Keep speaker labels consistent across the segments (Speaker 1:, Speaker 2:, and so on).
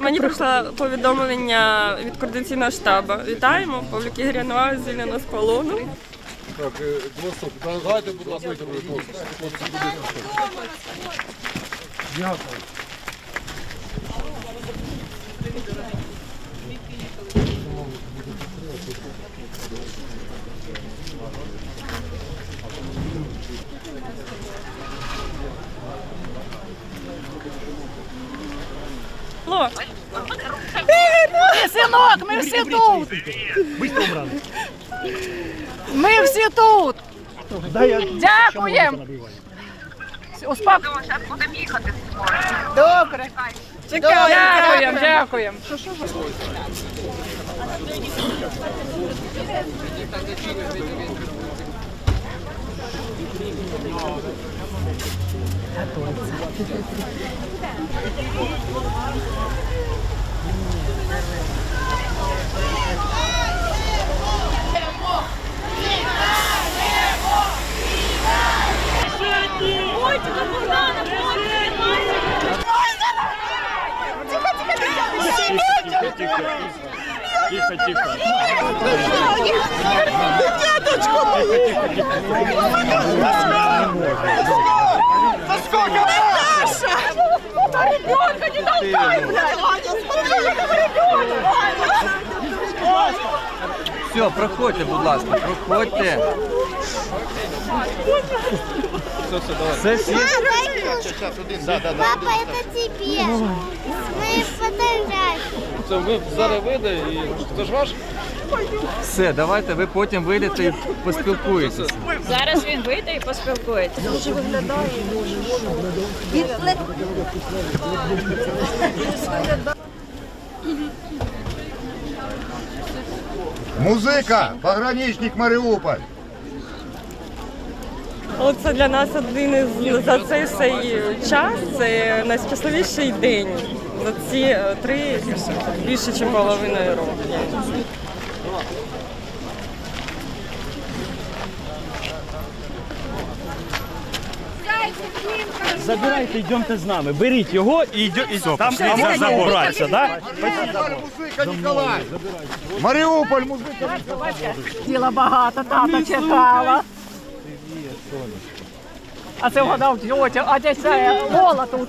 Speaker 1: Мені прийшло повідомлення від координаційного штабу. Вітаємо, Павлюк Ігор Янович звільнено з полону.
Speaker 2: Так, е, голосок. Дайте, будь ласка, хлопці. Хлопці, ласка.
Speaker 3: Синок, ми всі тут. Ми всі тут. Дякуємо.
Speaker 4: Зараз будемо їхати.
Speaker 3: Добре. Дякуємо, дякуємо. готовится. Тихо, тихо. Дедушку! Тихо, тихо, тихо.
Speaker 5: Все, проходьте, будь ласка, проходьте. Все, все, всі?
Speaker 6: Папа, это тебе. Мои фотографии.
Speaker 2: Це ви зараз вийде і це ж ваш?
Speaker 5: Все, давайте ви потім вийдете і поспілкуєтеся.
Speaker 3: Зараз він вийде і поспілкується.
Speaker 7: Музика, пограничник Маріуполь.
Speaker 1: Але це для нас один із за цей час. Це найщасливіший день. За ці е, три більше, ніж половиною року.
Speaker 8: Забирайте, йдемте з нами. Беріть його і йдете. Там а можна забратися, да?
Speaker 7: Музика Ніколай. Маріуполь, музика.
Speaker 3: Діла багато, тата чекала. А це вгадав тьотя, а десь це тут.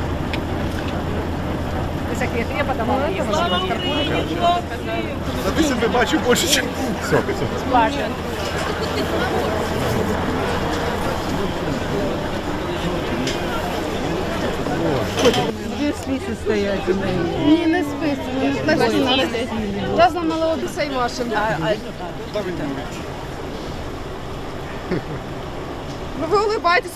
Speaker 3: я хліба давала, я
Speaker 7: Та ти себе бачу більше, ніж...
Speaker 3: плачу.
Speaker 9: Ні, не спиться, вони ж перші народить. Я зламала обі машин. Ну ви улибайтесь,